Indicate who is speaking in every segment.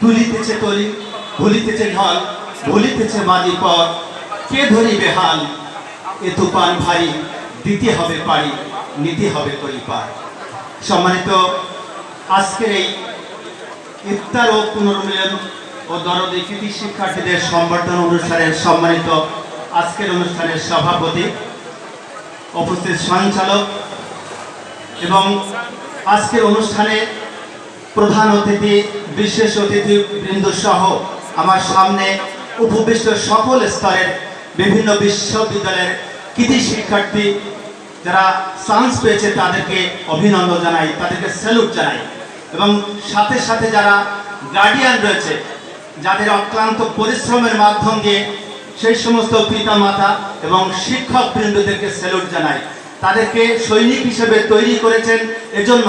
Speaker 1: তুলিতেছে তলি, ভুলিতেছে ঢল, ভুলিতেছে মাঝি পর কে ধরিবে হাল? এ তুফান ভারী, দিতে হবে পারি, নিতে হবে তরি পার। সম্মানিত, আজকের এই ইফতার ও পুনর্মিলন ও দরদি কৃতি শিক্ষার্থীদের সম্বর্ধনা অনুষ্ঠানের সম্মানিত আজকের অনুষ্ঠানের সভাপতি উপস্থিত সঞ্চালক এবং আজকের অনুষ্ঠানে প্রধান অতিথি, বিশেষ অতিথি বৃন্দ সহ আমার সামনে উপবিষ্ট সকল স্তরের বিভিন্ন বিশ্ববিদ্যালয়ের কৃতি শিক্ষার্থী যারা চান্স পেয়েছে তাদেরকে অভিনন্দন জানাই, তাদেরকে স্যালুট জানাই। এবং সাথে সাথে যারা গার্ডিয়ান রয়েছে, যাদের অক্লান্ত পরিশ্রমের মাধ্যম দিয়ে সেই সমস্ত পিতামাতা এবং শিক্ষক বৃন্দদেরকে স্যালুট জানাই। তাদেরকে সৈনিক হিসেবে তৈরি করেছেন, এজন্য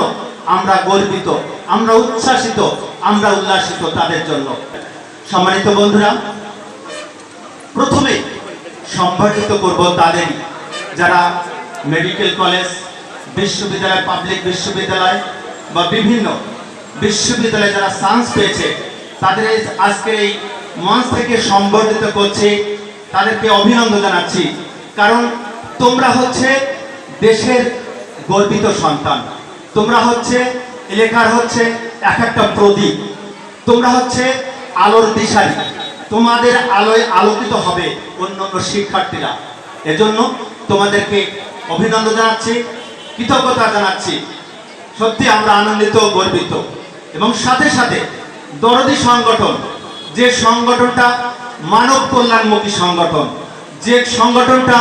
Speaker 1: আমরা গর্বিত, আমরা উচ্ছ্বাসিত, আমরা উল্লাসিত তাদের জন্য। সম্মানিত বন্ধুরা, প্রথমে সম্বর্ধিত করব তাদেরই, যারা মেডিকেল কলেজ, বিশ্ববিদ্যালয়, পাবলিক বিশ্ববিদ্যালয় বা বিভিন্ন বিশ্ববিদ্যালয়ে যারা চান্স পেয়েছে, তাদের আজকের এই মঞ্চ থেকে সম্বর্ধিত করছি, তাদেরকে অভিনন্দন জানাচ্ছি। কারণ তোমরা হচ্ছে দেশের গর্বিত সন্তান। তোমরা হচ্ছে এলাকার হচ্ছে এক একটা প্রদীপ। তোমরা হচ্ছে আলোর দিশারি। তোমাদের আলোয় আলোকিত হবে অন্য অন্য শিক্ষার্থীরা। এজন্য তোমাদেরকে অভিনন্দন জানাচ্ছি, কৃতজ্ঞতা জানাচ্ছি। সত্যি আমরা আনন্দিত, গর্বিত। এবং সাথে সাথে দরদি সংগঠন, যে সংগঠনটা মানব কল্যাণমুখী সংগঠন, যে সংগঠনটা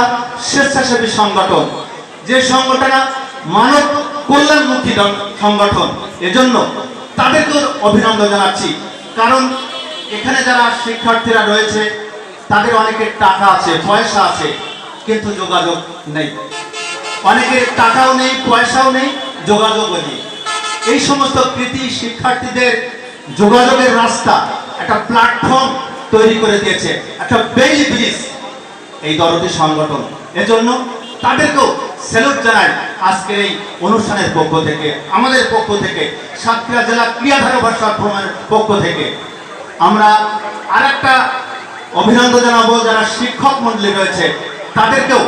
Speaker 1: স্বেচ্ছাসেবী সংগঠন, যে সংগঠনটা মানব কল্যাণমুখী সংগঠন। এজন্য তাদেরকে অভিনন্দন জানাচ্ছি। কারণ এখানে যারা শিক্ষার্থীরা রয়েছে, তাদের অনেকের টাকা আছে, পয়সা আছে, কিন্তু যোগাযোগ নেই। অনেকের টাকাও নেই, পয়সাও নেই, যোগাযোগও নেই। এই সমস্ত কৃতি শিক্ষার্থীদের যোগাযোগের রাস্তা একটা প্ল্যাটফর্ম তৈরি করে দিয়েছে, একটা বেইলি ব্রিজ এই দরদি সংগঠন। এজন্য তাদেরকেও স্যালুট জানাই আজকের এই অনুষ্ঠানের পক্ষ থেকে, আমাদের পক্ষ থেকে, সাতক্ষীরা জেলা ক্রিয়াধারা ভাষা ভ্রমণের পক্ষ থেকে। আমরা আরেকটা অভিনন্দন জানাব যারা শিক্ষক মন্ডলী রয়েছে, তাদেরকেও,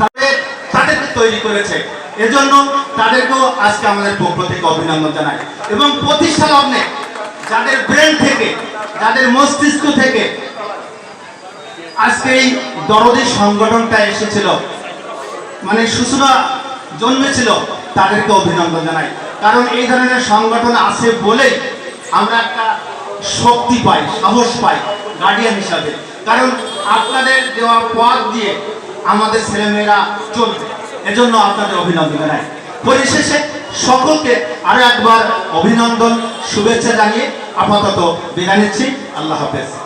Speaker 1: তাদের তাদেরকে তৈরি করেছে। এজন্য তাদেরকেও আজকে আমাদের পক্ষ থেকে অভিনন্দন জানাই। এবং প্রতিষ্ঠা লগ্নে যাদের ব্রেন থেকে, যাদের মস্তিষ্ক থেকে আজকে এই দরদি সংগঠনটা এসেছিল মানে সূচনা জন্মেছিল, তাদেরকে অভিনন্দন জানাই। কারণ এই ধরনের সংগঠন আছে বলেই আমরা একটা শক্তি পাই, সাহস পাই গার্ডিয়ান হিসাবে। কারণ আপনাদের দেওয়া পথ দিয়ে আমাদের ছেলেমেয়েরা চলবে। এজন্য আপনাদের অভিনন্দন জানাই। পরিশেষে সকলকে আরও একবার অভিনন্দন, শুভেচ্ছা জানিয়ে আপাতত বিদায় নিচ্ছি। আল্লাহ হাফেজ।